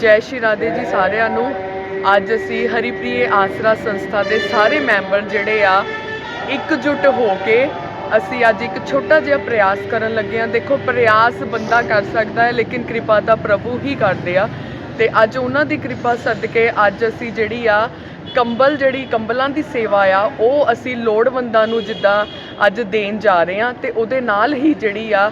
ਜੈ ਸ਼੍ਰੀ ਰਾਧੇ ਜੀ ਸਾਰਿਆਂ ਨੂੰ। ਅੱਜ ਅਸੀਂ ਹਰੀਪ੍ਰੀਏ ਆਸਰਾ ਸੰਸਥਾ ਦੇ ਸਾਰੇ ਮੈਂਬਰ ਜਿਹੜੇ ਆ, ਇਕਜੁੱਟ ਹੋ ਕੇ ਅਸੀਂ ਅੱਜ ਇੱਕ ਛੋਟਾ ਜਿਹਾ ਪ੍ਰਯਾਸ ਕਰਨ ਲੱਗੇ ਆ ਦੇਖੋ, ਪ੍ਰਯਾਸ ਬੰਦਾ ਕਰ ਸਕਦਾ ਹੈ, ਲੇਕਿਨ ਕਿਰਪਾ ਤਾਂ ਪ੍ਰਭੂ ਹੀ ਕਰਦੇ ਆ। ਤੇ ਅੱਜ ਉਹਨਾਂ ਦੀ ਕਿਰਪਾ ਸਦਕੇ ਅੱਜ ਅਸੀਂ ਜਿਹੜੀ ਆ, ਕੰਬਲ ਜਿਹੜੀ ਕੰਬਲਾਂ ਦੀ ਸੇਵਾ ਆ, ਉਹ ਅਸੀਂ ਲੋੜਵੰਦਾਂ ਨੂੰ ਜਿੱਦਾਂ ਅੱਜ ਦੇਣ ਜਾ ਰਹੇ ਹਾਂ ਤੇ ਉਹਦੇ ਨਾਲ ਹੀ ਜਿਹੜੀ ਆ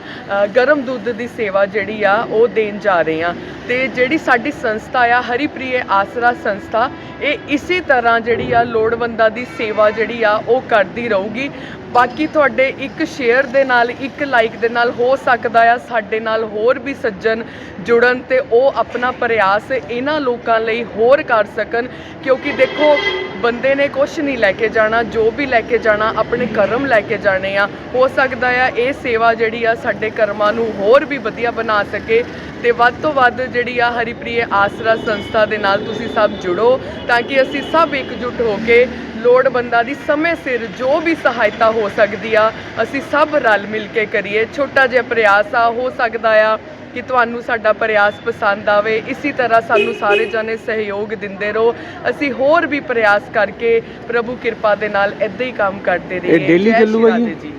ਗਰਮ ਦੁੱਧ ਦੀ ਸੇਵਾ ਜਿਹੜੀ ਆ, ਉਹ ਦੇਣ ਜਾ ਰਹੇ ਹਾਂ। ਤੇ ਜਿਹੜੀ ਸਾਡੀ ਸੰਸਥਾ ਆ, ਹਰੀਪ੍ਰੀਏ ਆਸਰਾ ਸੰਸਥਾ, ਇਹ ਇਸੇ ਤਰ੍ਹਾਂ ਜਿਹੜੀ ਆ, ਲੋੜਵੰਦਾਂ ਦੀ ਸੇਵਾ ਜਿਹੜੀ ਆ, ਉਹ ਕਰਦੀ ਰਹੂਗੀ। ਬਾਕੀ ਤੁਹਾਡੇ ਇੱਕ ਸ਼ੇਅਰ ਦੇ ਨਾਲ, ਇੱਕ ਲਾਈਕ ਦੇ ਨਾਲ ਹੋ ਸਕਦਾ ਆ, ਸਾਡੇ ਨਾਲ ਹੋਰ ਵੀ ਸੱਜਣ ਜੁੜਨ ਤੇ ਉਹ ਆਪਣਾ ਪ੍ਰਯਾਸ ਇਹਨਾਂ ਲੋਕਾਂ ਲਈ ਹੋਰ ਕਰ ਸਕਣ, ਕਿਉਂਕਿ ਦੇਖੋ, ਬੰਦੇ ਨੇ ਕੁਝ ਨਹੀਂ ਲੈ ਕੇ ਜਾਣਾ, ਜੋ ਵੀ ਲੈ ਕੇ ਜਾਣਾ, ਆਪਣੇ ਕਰਮ ਲੈ ਕੇ ਜਾਣੇ ਆ। ਹੋ ਸਕਦਾ ਆ ਇਹ ਸੇਵਾ ਜਿਹੜੀ ਆ ਸਾਡੇ ਕਰਮਾਂ ਨੂੰ ਹੋਰ ਵੀ ਵਧੀਆ ਬਣਾ ਸਕੇ ਤੇ ਵੱਧ ਤੋਂ ਵੱਧ ਜਿਹੜੀ ਆ ਹਰੀਪ੍ਰੀਏ ਆਸਰਾ ਸੰਸਥਾ ਦੇ ਨਾਲ ਤੁਸੀਂ ਸਭ ਜੁੜੋ ਤਾਂ ਕਿ ਅਸੀਂ ਸਭ ਇਕਜੁੱਟ ਹੋ ਕੇ ਲੋੜਵੰਦਾਂ ਦੀ ਸਮੇਂ ਸਿਰ ਜੋ ਵੀ ਸਹਾਇਤਾ ਹੋ ਸਕਦੀ ਆ, ਅਸੀਂ ਸਭ ਰਲ ਮਿਲ ਕੇ ਕਰੀਏ। ਛੋਟਾ ਜਿਹਾ ਪ੍ਰਯਾਸ ਆ, ਹੋ ਸਕਦਾ ਆ ਕਿ ਤੁਹਾਨੂੰ ਸਾਡਾ ਪ੍ਰਯਾਸ ਪਸੰਦ ਆਵੇ। ਇਸੇ ਤਰ੍ਹਾਂ ਸਾਨੂੰ ਸਾਰੇ ਜਣੇ ਸਹਿਯੋਗ ਦਿੰਦੇ ਰਹੋ। ਅਸੀਂ ਹੋਰ ਵੀ ਪ੍ਰਯਾਸ ਕਰਕੇ ਪ੍ਰਭੂ ਕਿਰਪਾ ਦੇ ਨਾਲ ਇਦਾਂ ਹੀ ਕੰਮ ਕਰਦੇ ਰਹੀਏ। ਇਹ ਚੱਲੂਗਾ ਜੀ?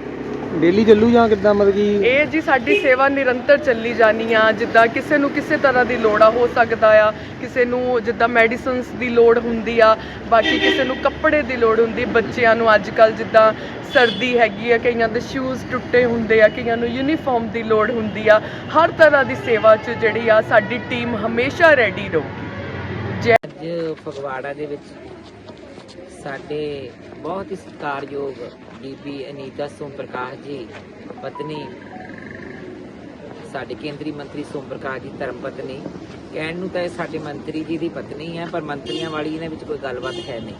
ਡੇਲੀ ਚੱਲੂ ਜਾਂ ਕਿੱਦਾਂ ਮਤਲਬ ਕਿ ਇਹ ਜੀ ਸਾਡੀ ਸੇਵਾ ਨਿਰੰਤਰ ਚੱਲੀ ਜਾਣੀ ਆ ਜਿੱਦਾਂ ਕਿਸੇ ਨੂੰ ਕਿਸੇ ਤਰ੍ਹਾਂ ਦੀ ਲੋੜ ਆ ਹੋ ਸਕਦਾ ਆ ਕਿਸੇ ਨੂੰ ਜਿੱਦਾਂ ਮੈਡੀਸਿਨਸ ਦੀ ਲੋੜ ਹੁੰਦੀ ਆ ਬਾਕੀ ਕਿਸੇ ਨੂੰ ਕੱਪੜੇ ਦੀ ਲੋੜ ਹੁੰਦੀ ਬੱਚਿਆਂ ਨੂੰ ਅੱਜ ਕੱਲ ਜਿੱਦਾਂ ਸਰਦੀ ਹੈਗੀ ਆ ਕਈਆਂ ਦੇ ਸ਼ੂਜ਼ ਟੁੱਟੇ ਹੁੰਦੇ ਆ ਕਈਆਂ ਨੂੰ ਯੂਨੀਫਾਰਮ ਦੀ ਲੋੜ ਹੁੰਦੀ ਆ ਹਰ ਤਰ੍ਹਾਂ ਦੀ ਸੇਵਾ 'ਚ ਜਿਹੜੀ ਆ ਸਾਡੀ ਟੀਮ ਹਮੇਸ਼ਾ ਰੈਡੀ ਰਹੂਗੀ। ਜੈ ਅੱਜ ਫਗਵਾੜਾ ਦੇ ਵਿੱਚ ਸਾਡੇ ਬਹੁਤ ਹੀ ਸਤਿਕਾਰਯੋਗ ਬੀਬੀ ਅਨੀਤਾ ਸੋਮ ਪ੍ਰਕਾਸ਼ ਜੀ, ਪਤਨੀ, ਸਾਡੇ ਕੇਂਦਰੀ ਮੰਤਰੀ ਸੋਮ ਪ੍ਰਕਾਸ਼ ਜੀ, ਧਰਮ ਪਤਨੀ। ਕਹਿਣ ਨੂੰ ਤਾਂ ਇਹ ਸਾਡੇ ਮੰਤਰੀ ਜੀ ਦੀ ਪਤਨੀ ਹੈ, ਪਰ ਮੰਤਰੀਆਂ ਵਾਲੀ ਇਹਨਾਂ ਵਿੱਚ ਕੋਈ ਗੱਲਬਾਤ ਹੈ ਨਹੀਂ।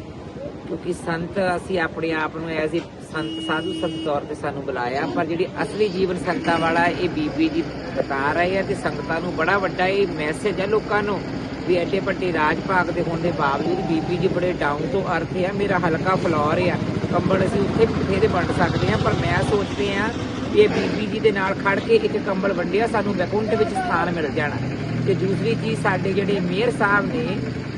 ਕਿਉਂਕਿ ਸੰਤ ਅਸੀਂ ਆਪਣੇ ਆਪ ਨੂੰ ਐਜ਼ ਸੰਤ, ਸਾਧੂ ਸੰਤ ਤੌਰ ਤੇ ਸਾਨੂੰ ਬੁਲਾਇਆ, ਪਰ ਜਿਹੜੀ ਅਸਲੀ ਜੀਵਨ ਸੰਗਤਾਂ ਵਾਲਾ ਇਹ ਬੀਬੀ ਜੀ ਬਤਾ ਰਹੇ ਆ ਤੇ ਸੰਗਤਾਂ ਨੂੰ ਬੜਾ ਵੱਡਾ ਇਹ ਮੈਸੇਜ ਹੈ ਲੋਕਾਂ ਨੂੰ ਵੀ ਐਡੇ ਵੱਡੇ ਰਾਜ ਭਾਗ ਦੇ ਹੋਣ ਦੇ ਬਾਵਜੂਦ ਬੀਬੀ ਜੀ ਬੜੇ ਡਾਊਨ ਤੋਂ ਅਰਥ ਆ, ਮੇਰਾ ਹਲਕਾ ਫਲੋਰ ਆ। ਕੰਬਲ ਅਸੀਂ ਉੱਥੇ ਬਥੇਰੇ ਵੰਡ ਸਕਦੇ ਆ ਪਰ ਮੈਂ ਸੋਚਦੇ ਆ ਵੀ ਇਹ ਬੀਬੀ ਜੀ ਦੇ ਨਾਲ ਖੜ ਕੇ ਇੱਕ ਕੰਬਲ ਵੰਡਿਆ, ਸਾਨੂੰ ਵੈਕੁੰਠ ਵਿੱਚ ਸਥਾਨ ਮਿਲ ਜਾਣਾ। ਤੇ ਦੂਸਰੀ ਚੀਜ਼, ਸਾਡੇ ਜਿਹੜੇ ਮੇਅਰ ਸਾਹਿਬ ਨੇ,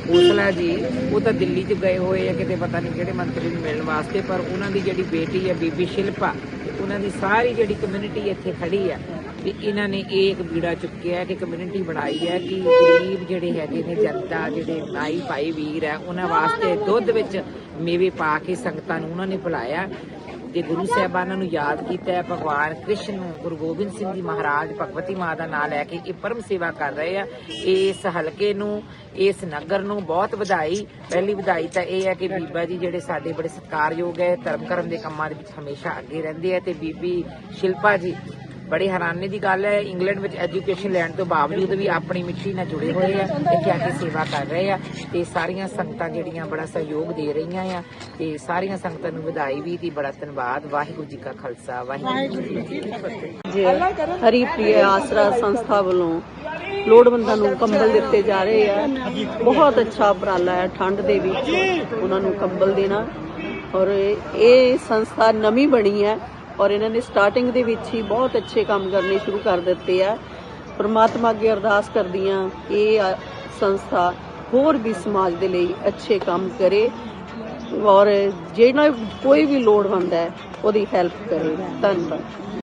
ਉਸਲਾ ਜੀ, ਉਹ ਤਾਂ ਦਿੱਲੀ 'ਚ ਗਏ ਹੋਏ ਆ, ਕਿਤੇ ਪਤਾ ਨਹੀਂ ਕਿਹੜੇ ਮੰਤਰੀ ਨੂੰ ਮਿਲਣ ਵਾਸਤੇ, ਪਰ ਉਹਨਾਂ ਦੀ ਜਿਹੜੀ ਬੇਟੀ ਹੈ ਬੀਬੀ ਸ਼ਿਲਪਾ ਉਹਨਾਂ ਦੀ ਸਾਰੀ ਜਿਹੜੀ ਕਮਿਊਨਿਟੀ ਇੱਥੇ ਖੜੀ ਆ ਵੀ ਇਹਨਾਂ ਨੇ ਇਹ ਇੱਕ ਬੀੜਾ ਚੁੱਕਿਆ ਕਿ ਕਮਿਊਨਿਟੀ ਬਣਾਈ ਹੈ ਕਿ ਗਰੀਬ ਜਿਹੜੇ ਹੈਗੇ ਨੇ, ਜਨਤਾ ਜਿਹੜੇ ਨਾਈ ਭਾਈ ਵੀਰ ਹੈ, ਉਹਨਾਂ ਵਾਸਤੇ ਦੁੱਧ ਵਿੱਚ ਮੇਵੇ ਪਾ ਕੇ ਸੰਗਤਾਂ ਨੂੰ ਉਹਨਾਂ ਨੇ ਬੁਲਾਇਆ ਤੇ ਗੁਰੂ ਸਾਹਿਬਾਨਾਂ ਨੂੰ ਯਾਦ ਕੀਤਾ ਹੈ, ਭਗਵਾਨ ਕ੍ਰਿਸ਼ਨ ਨੂੰ, ਗੁਰੂ ਗੋਬਿੰਦ ਸਿੰਘ ਜੀ ਮਹਾਰਾਜ, ਭਗਵਤੀ ਮਾਂ ਦਾ ਨਾਮ ਲੈ ਕੇ ਇਹ ਪਰਮ ਸੇਵਾ ਕਰ ਰਹੇ ਆ। ਇਸ ਹਲਕੇ ਨੂੰ, ਇਸ ਨਗਰ ਨੂੰ ਬਹੁਤ ਵਧਾਈ। ਪਹਿਲੀ ਵਧਾਈ ਤਾਂ ਇਹ ਹੈ ਕਿ ਬੀਬਾ ਜੀ ਜਿਹੜੇ ਸਾਡੇ ਬੜੇ ਸਤਿਕਾਰਯੋਗ ਹੈ ਧਰਮ ਕਰਮ ਦੇ ਕੰਮਾਂ ਦੇ ਵਿੱਚ ਹਮੇਸ਼ਾ ਅੱਗੇ ਰਹਿੰਦੇ ਆ ਤੇ ਬੀਬੀ ਸ਼ਿਲਪਾ ਜੀ ਬੜੀ ਹੈਰਾਨੀ ਦੀ ਗੱਲ ਹੈ, ਇੰਗਲੈਂਡ ਵਿੱਚ ਐਜੂਕੇਸ਼ਨ ਲੈਣ ਤੋਂ ਬਾਵਜੂਦ ਵੀ ਆਪਣੀ ਮਿੱਟੀ ਨਾਲ ਜੁੜੇ ਹੋਏ ਆ, ਇੱਥੇ ਆ ਕੇ ਸੇਵਾ ਕਰ ਰਹੇ ਆ ਤੇ ਸਾਰੀਆਂ ਸੰਗਤਾਂ ਜਿਹੜੀਆਂ ਬੜਾ ਸਹਿਯੋਗ ਦੇ ਰਹੀਆਂ ਆ ਤੇ ਸਾਰੀਆਂ ਸੰਗਤਾਂ ਨੂੰ ਵਧਾਈ ਵੀ ਤੇ ਬੜਾ ਧੰਨਵਾਦ। ਵਾਹਿਗੁਰੂ ਜੀ ਕਾ ਖਾਲਸਾ, ਵਾਹਿਗੁਰੂ ਜੀ ਕੀ ਫਤਿਹ। ਹਰੀ ਹਰੀਪ੍ਰਿਆ ਆਸਰਾ ਸੰਸਥਾ ਵੱਲੋਂ ਲੋੜਵੰਦਾਂ ਨੂੰ ਕੰਬਲ ਦਿੱਤੇ ਜਾ ਰਹੇ ਆ। ਬਹੁਤ ਅੱਛਾ ਉਪਰਾਲਾ ਹੈ, ਠੰਡ ਦੇ ਵਿੱਚ ਉਹਨਾਂ ਨੂੰ ਕੰਬਲ ਦੇਣਾ। ਔਰ ਇਹ- ਇਹ ਸੰਸਥਾ ਨਵੀਂ ਬਣੀ ਹੈ। ਔਰ ਇਹਨਾਂ ਨੇ ਸਟਾਰਟਿੰਗ ਦੇ ਵਿੱਚ ਹੀ ਬਹੁਤ ਅੱਛੇ ਕੰਮ ਕਰਨੇ ਸ਼ੁਰੂ ਕਰ ਦਿੱਤੇ ਆ। ਪਰਮਾਤਮਾ ਅੱਗੇ ਅਰਦਾਸ ਕਰਦੀ ਹਾਂ ਇਹ ਸੰਸਥਾ ਹੋਰ ਵੀ ਸਮਾਜ ਦੇ ਲਈ ਅੱਛੇ ਕੰਮ ਕਰੇ ਔਰ ਜਿਹੜਾ ਕੋਈ ਵੀ ਲੋੜਵੰਦ ਹੈ, ਉਹਦੀ ਹੈਲਪ ਕਰੇ। ਧੰਨਵਾਦ।